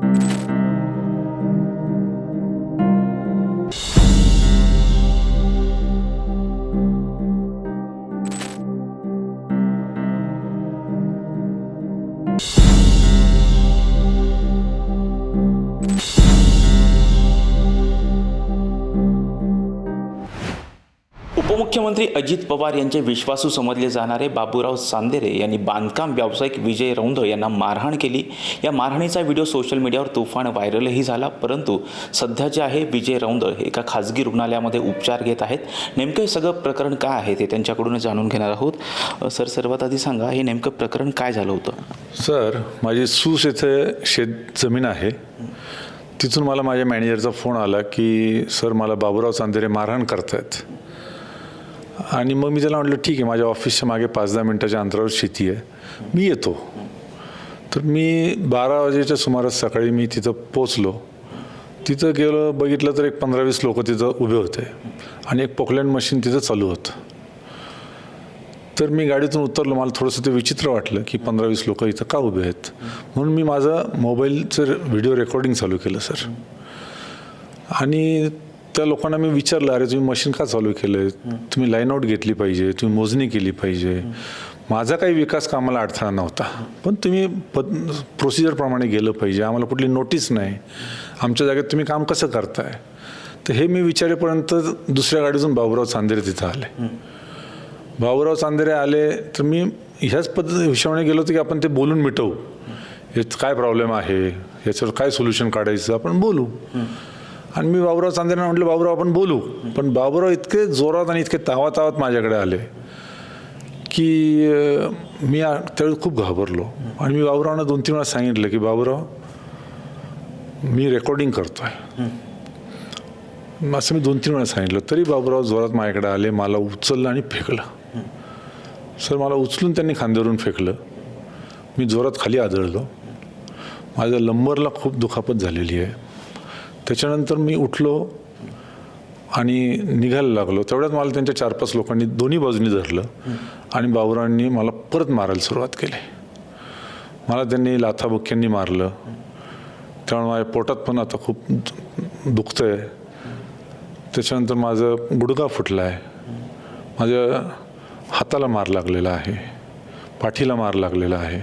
Thank you. उपमुख्यमंत्री अजित पवार यांचे विश्वासू समजले जाणारे बाबूराव सांदेरे यांनी बांधकाम व्यावसायिक विजय रौंद यांना मारहाण केली. या मारहाणीचा व्हिडिओ सोशल मीडियावर तुफान व्हायरलही झाला परंतु सध्या जे आहे विजय रौंद हे एका खाजगी रुग्णालयामध्ये उपचार घेत आहेत. नेमकं हे सगळं प्रकरण काय आहे ते त्यांच्याकडून जाणून घेणार आहोत. सर सर्वात आधी सांगा हे नेमकं प्रकरण काय झालं होतं? सर माझी सूस येथे शेत जमीन आहे. तिथून मला माझ्या मॅनेजरचा फोन आला की सर मला बाबूराव सांदेरे मारहाण करतायत. आणि मग मी त्याला म्हटलं ठीक आहे माझ्या ऑफिसच्या मागे पाच दहा मिनटाच्या अंतरावर शेती आहे. मी येतो. तर मी बारा वाजेच्या सुमारास सकाळी मी तिथं पोचलो तिथं गेलो बघितलं तर एक पंधरा वीस लोक तिथं उभे होते आणि एक पोकलँड मशीन तिथं चालू होतं. तर मी गाडीतून उतरलो. मला थोडंसं ते विचित्र वाटलं की पंधरा वीस लोक इथं का उभे आहेत. म्हणून मी माझं मोबाईलचं व्हिडिओ रेकॉर्डिंग चालू केलं सर. आणि त्या लोकांना मी विचारलं अरे तुम्ही मशीन का चालू केलं आहे तुम्ही लाईन आउट घेतली पाहिजे तुम्ही मोजणी केली पाहिजे. माझा काही विकास कामाला अडथळा नव्हता. पण तुम्ही पद प्रोसिजरप्रमाणे गेलं पाहिजे. आम्हाला कुठली नोटीस नाही. आमच्या जागेत तुम्ही काम कसं करताय? तर हे मी विचारेपर्यंत दुसऱ्या गाडीतून बाबूराव चांदेरे तिथं आले. बाबूराव चांदेरे आले तर मी ह्याच पद्धती हिशोबाने गेलो होतो की आपण ते बोलून मिटवू. यात काय प्रॉब्लेम आहे? याच्यावर काय सोल्युशन काढायचं? आपण बोलू. आणि मी बाबूराव चांदेना म्हटलं बाबूराव आपण बोलू. पण बाबूराव इतके जोरात आणि इतके तावात तावात माझ्याकडे आले की मी त्यावेळी खूप घाबरलो. आणि मी बाबूरावना दोन तीन वेळा सांगितलं की बाबूराव मी रेकॉर्डिंग करतो आहे असं मी दोन तीन वेळा सांगितलं. तरी बाबूराव जोरात माझ्याकडे आले मला उचललं आणि फेकलं. सर मला उचलून त्यांनी खांद्यावरून फेकलं. मी जोरात खाली आदळलो. माझ्या लंबरला खूप दुखापत झालेली आहे. त्याच्यानंतर मी उठलो आणि निघायला लागलो. तेवढ्यात मला त्यांच्या चार पाच लोकांनी दोन्ही बाजूनी धरलं आणि बाबुरावांनी मला परत मारायला सुरुवात केली. मला त्यांनी लाथाबुक्क्यांनी मारलं. त्यामुळे माझ्या पोटात पण आता खूप दुखतं आहे त्याच्यानंतर माझं गुडघा फुटला आहे माझ्या हाताला मार लागलेला आहे. पाठीला मार लागलेला आहे.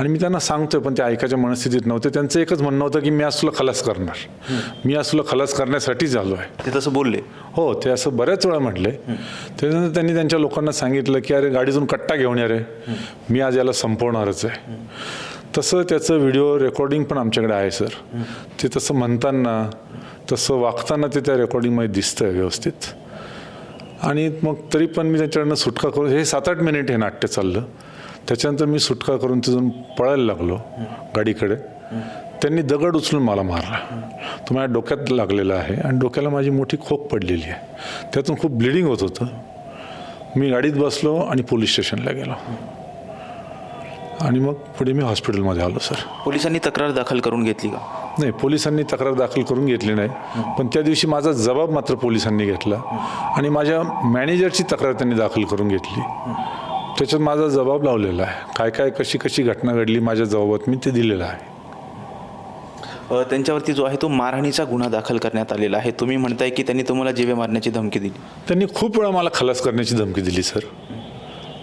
आणि मी त्यांना सांगतोय पण ते ऐकायच्या मनस्थितीत नव्हते. त्यांचं एकच म्हणणं होतं की मी आज तुला खलास करणार. मी आज तुला खलास करण्यासाठीच आलो आहे ते तसं बोलले. हो ते असं बऱ्याच वेळा म्हटले. त्याच्यानंतर त्यांनी त्यांच्या लोकांना सांगितलं की अरे गाडीतून कट्टा घेऊन या रे. मी आज याला संपवणारच आहे. तसं त्याचं व्हिडिओ रेकॉर्डिंग पण आमच्याकडे आहे सर. ते तसं म्हणताना तसं वागताना ते त्या रेकॉर्डिंगमध्ये दिसतंय व्यवस्थित. आणि मग तरी पण मी त्याच्याकडनं सुटका करून हे सात आठ मिनिट हे नाट्य चाललं. त्याच्यानंतर मी सुटका करून तिथून पळायला लागलो गाडीकडे. त्यांनी दगड उचलून मला मारला. तो माझ्या डोक्यात लागलेला आहे आणि डोक्याला माझी मोठी खोक पडलेली आहे. त्यातून खूप ब्लिडिंग होत होतं. मी गाडीत बसलो आणि पोलीस स्टेशनला गेलो. आणि मग पुढे मी हॉस्पिटलमध्ये आलो सर. पोलिसांनी तक्रार दाखल करून घेतली का? नाही पोलिसांनी तक्रार दाखल करून घेतली नाही. पण त्या दिवशी माझा जबाब मात्र पोलिसांनी घेतला. आणि माझ्या मॅनेजरची तक्रार त्यांनी दाखल करून घेतली. त्याच्यात माझा जबाब लावलेला आहे. काय काय कशी कशी घटना घडली माझ्या जबाबात मी ते दिलेलं आहे. अ, त्यांच्यावरती जो आहे तो मारहाणीचा गुन्हा दाखल करण्यात आलेला आहे. तुम्ही म्हणताय की त्यांनी तुम्हाला जीवे मारण्याची धमकी दिली. त्यांनी खूप वेळा मला खलास करण्याची धमकी दिली सर.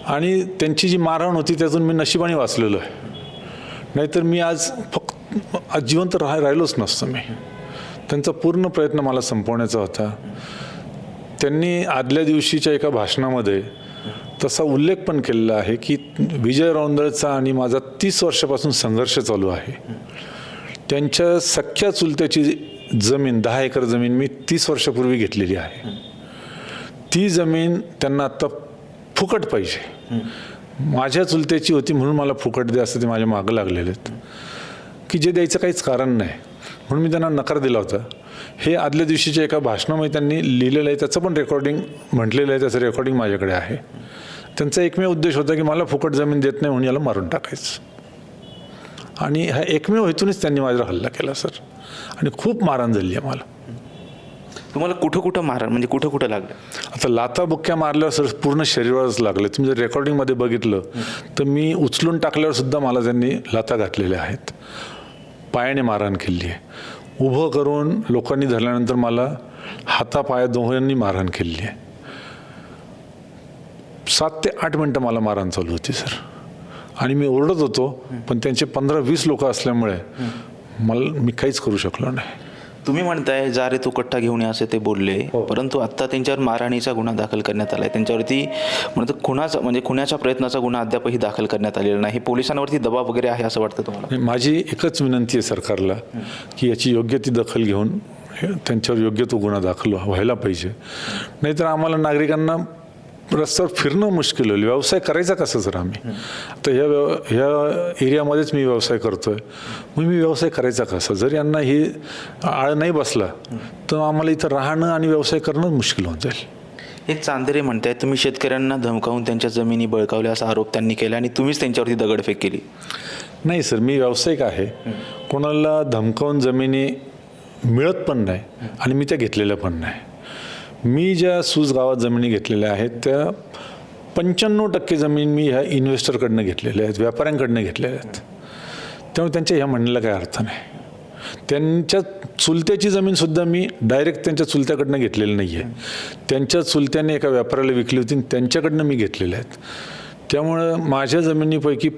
आणि त्यांची जी मारहाण होती त्यातून मी नशिबाने वाचलेलो आहे. नाहीतर मी आज फक्त आज जिवंत राह राहिलोच नसतो मी. त्यांचा पूर्ण प्रयत्न मला संपवण्याचा होता. त्यांनी आदल्या दिवशीच्या एका भाषणामध्ये तसा उल्लेख पण केलेला आहे की विजय रौंदळचा आणि माझा तीस वर्षापासून संघर्ष चालू आहे. त्यांच्या सख्या चुलत्याची जमीन दहा एकर जमीन मी तीस वर्षापूर्वी घेतलेली आहे. ती जमीन त्यांना आत्ता फुकट पाहिजे. माझ्या चुलत्याची होती म्हणून मला फुकट द्या असं ते माझ्या मागं लागलेले आहेत. की जे द्यायचं काहीच कारण नाही. म्हणून मी त्यांना नकार दिला होता. हे आदल्या दिवशीच्या एका भाषणामध्ये त्यांनी लिहिलेलं आहे त्याचं पण रेकॉर्डिंग म्हटलेलं आहे त्याचं रेकॉर्डिंग माझ्याकडे आहे. त्यांचा एकमेव उद्देश होता की मला फुकट जमीन देत नाही म्हणून याला मारून टाकायचं. आणि ह्या एकमेव हेतूनच त्यांनी माझ्यावर हल्ला केला सर. आणि खूप मारहाण झाली आहे मला. तुम्हाला कुठं कुठं मारहाण म्हणजे कुठं कुठं लागलं? आता लाथा बुक्क्या मारल्यावर सर पूर्ण शरीरावरच लागले. तुम्ही जर रेकॉर्डिंगमध्ये बघितलं तर मी उचलून टाकल्यावर सुद्धा मला त्यांनी लाथा घातलेल्या आहेत. पायाने मारहाण केली आहे. उभं करून लोकांनी धरल्यानंतर मला हातापाया दोघांनी मारहाण केली आहे. सात ते आठ मिनटं मला मारहाण चालू होती सर. आणि मी ओरडत होतो पण त्यांचे पंधरा वीस लोक असल्यामुळे मला मी काहीच करू शकलो नाही. तुम्ही म्हणताय जा रे तू कट्टा घेऊन ये असे ते बोलले. हो. परंतु आता त्यांच्यावर मारहाणीचा गुन्हा दाखल करण्यात आलाय. त्यांच्यावरती म्हणतो खुनाचा म्हणजे खुनाच्या प्रयत्नाचा गुन्हा अद्यापही दाखल करण्यात आलेला नाही. पोलिसांवरती दबाव वगैरे आहे असं वाटतं तुम्हाला? माझी एकच विनंती आहे सरकारला की याची योग्य ती दखल घेऊन हे- त्यांच्यावर योग्य तो गुन्हा दाखल व्हायला पाहिजे. नाहीतर आम्हाला नागरिकांना रस्त्यावर फिरणं मुश्किल होईल व्यवसाय करायचा कसा सर आम्ही? आता ह्या व्यव ह्या एरियामध्येच मी व्यवसाय करतो आहे मग मी व्यवसाय करायचा कसा? जर यांना ही आळ नाही बसला तर आम्हाला इथं राहणं आणि व्यवसाय करणं मुश्किल होऊन जाईल. एक चांदेरे म्हणताय तुम्ही शेतकऱ्यांना धमकावून त्यांच्या जमिनी बळकावल्या असा आरोप त्यांनी केला आणि तुम्हीच त्यांच्यावरती दगडफेक केली. नाही सर मी व्यावसायिक आहे. कोणाला धमकावून जमिनी मिळत पण नाही आणि मी त्या घेतलेल्या पण नाही. मी ज्या सूज गावात जमिनी घेतलेल्या आहेत त्या पंच्याण्णव टक्के जमीन मी ह्या इन्व्हेस्टरकडनं घेतलेल्या आहेत व्यापाऱ्यांकडनं घेतलेल्या आहेत. त्यामुळे त्यांच्या ह्या म्हणण्याला काही अर्थ नाही. त्यांच्या चुलत्याची जमीनसुद्धा मी डायरेक्ट त्यांच्या चुलत्याकडनं घेतलेली नाही आहे त्यांच्या चुलत्याने एका व्यापाऱ्याला विकली होती आणि त्यांच्याकडनं मी घेतलेल्या आहेत. त्यामुळं माझ्या जमिनीपैकी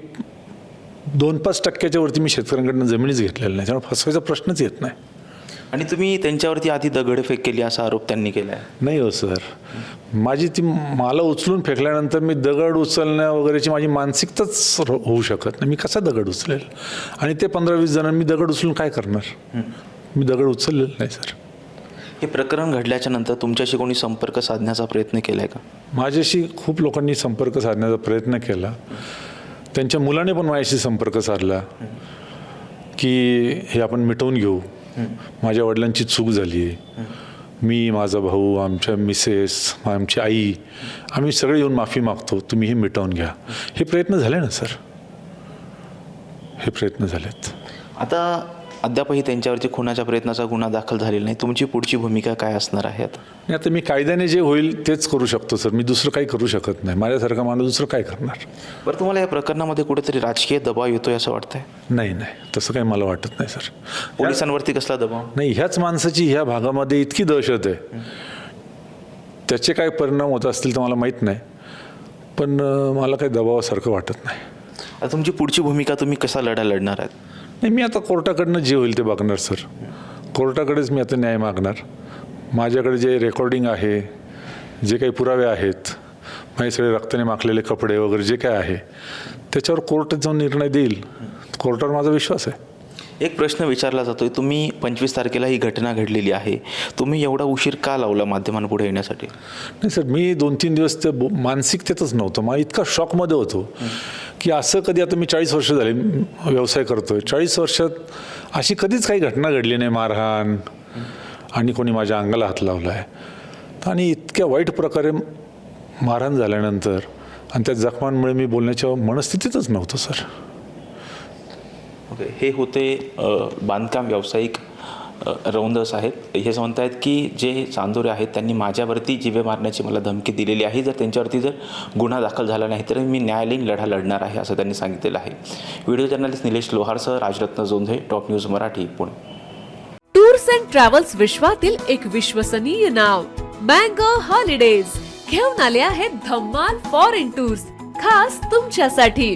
दोन पाच टक्क्याच्या वरती मी शेतकऱ्यांकडनं जमिनीच घेतलेल्या नाही. त्यामुळे फसवायचा प्रश्नच येत नाही. आणि तुम्ही त्यांच्यावरती आधी दगडफेक केली असा आरोप त्यांनी केला आहे नाही हो सर. माझी ती मला उचलून फेकल्यानंतर मी दगड उचलण्या वगैरेची माझी मानसिकताच होऊ शकत नाही. मी कसा दगड उचलेल? आणि ते पंधरा वीस जणांनी मी दगड उचलून काय करणार? मी दगड उचललेलं नाही सर. हे प्रकरण घडल्याच्या नंतर तुमच्याशी कोणी संपर्क साधण्याचा प्रयत्न केलाय का? माझ्याशी खूप लोकांनी संपर्क साधण्याचा प्रयत्न केला. त्यांच्या मुलाने पण माझ्याशी संपर्क साधला की हे आपण मिटवून घेऊ. माझ्या वडिलांची चूक झाली आहे. मी माझा भाऊ आमच्या मिसेस आमची आई आम्ही सगळे येऊन माफी मागतो. तुम्ही हे मिटवून घ्या. हे प्रयत्न झाले ना सर? हे प्रयत्न झालेत. आता अद्यापही त्यांच्यावरती खुनाच्या प्रयत्नाचा गुन्हा दाखल झालेला नाही. तुमची पुढची भूमिका काय असणार आहे आता? आता मी कायद्याने जे होईल तेच करू शकतो सर. मी दुसरं काही करू शकत नाही. माझ्यासारखा माणूस दुसरं काय करणार? बरं तुम्हाला या प्रकरणामध्ये कुठेतरी राजकीय दबाव येतोय असं वाटतंय? नाही नाही. तसं काही मला वाटत नाही सर. पोलिसांवरती कसला दबाव? नाही ह्याच माणसाची ह्या भागामध्ये इतकी दहशत आहे. त्याचे काय परिणाम होत असतील तर मला माहीत नाही. पण मला काही दबावासारखं वाटत नाही. आता तुमची पुढची भूमिका तुम्ही कसा लढा लढणार आहात? नाही मी आता कोर्टाकडनं जे होईल ते बघणार सर. कोर्टाकडेच मी आता न्याय मागणार. माझ्याकडे जे रेकॉर्डिंग आहे जे काही पुरावे आहेत माझे सगळे रक्ताने माखलेले कपडे वगैरे जे काय आहे त्याच्यावर कोर्ट जाऊन निर्णय देईल. कोर्टावर माझा विश्वास आहे. एक प्रश्न विचारला जातो आहे तुम्ही पंचवीस तारखेला ही घटना घडलेली आहे. तुम्ही एवढा उशीर का लावला माध्यमांपुढे येण्यासाठी? नाही सर मी दोन तीन दिवस ते बो- मानसिकतेतच नव्हतं. मला इतका शॉकमध्ये होतो की असं कधी आता मी चाळीस वर्ष झाले व्यवसाय व्यवसाय करतोय. चाळीस वर्षात अशी कधीच काही घटना घडली नाही मारहाण आणि कोणी माझ्या अंगाला हात लावला आहे आणि इतक्या वाईट प्रकारे मारहाण झाल्यानंतर आणि त्या जखमांमुळे मी बोलण्याच्या मनस्थितीतच नव्हतं सर. ओके हे होते बांधकाम व्यावसायिक रौंदस आहेत. हे म्हणत आहेत की जे चांदोरे आहेत त्यांनी माझ्यावरती जिवे मारण्याची मला धमकी दिलेली आहे. जर त्यांच्यावरती जर गुन्हा दाखल झाला नाही तर मी न्यायालयीन लढा लढणार आहे असं त्यांनी सांगितलेलं आहे. Video journalist Nilesh लोहारसह Rajratna Jondhe top news Marathi Pune. Tours and travels विश्वातील एक विश्वसनीय नाव मँगो हॉलिडेज घेऊन आले आहेत धम्माल फॉरेन टूर्स खास तुमच्यासाठी.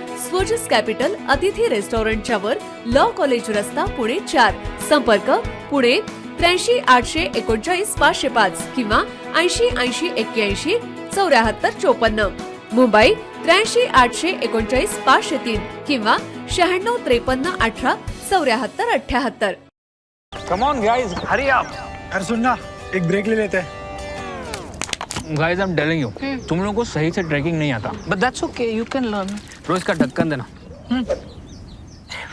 स्वोजस कॅपिटल अतिथी रेस्टॉरंटच्या वर लॉ कॉलेज रस्ता पुणे चार. संपर्क पुणे त्र्याऐंशी आठशे एकोणचाळीस पाचशे पाच किंवा ऐंशी ऐंशी एक्क्याऐंशी चौऱ्याहत्तर चोपन्न. मुंबई त्र्याऐंशी आठशे एकोणचाळीस पाचशे तीन किंवा शहाण्णव त्रेपन्न अठरा चौऱ्याहत्तर अठ्याहत्तर. कम ऑन गाइस हरी सुन ना एक ब्रेक ले लेते. हैं guys I am telling you तुम लोगों को सही से ट्रैकिंग नहीं आता. But that's okay you can learn रोज का ढक्कन देना।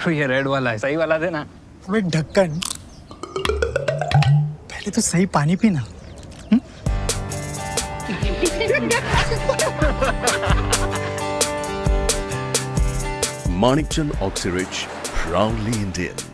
तो ये रेड वाला है। सही वाला देना। अबे ढक्कन। पहले तो सही पानी पीना। Manikchand Oxyrich, proudly Indian.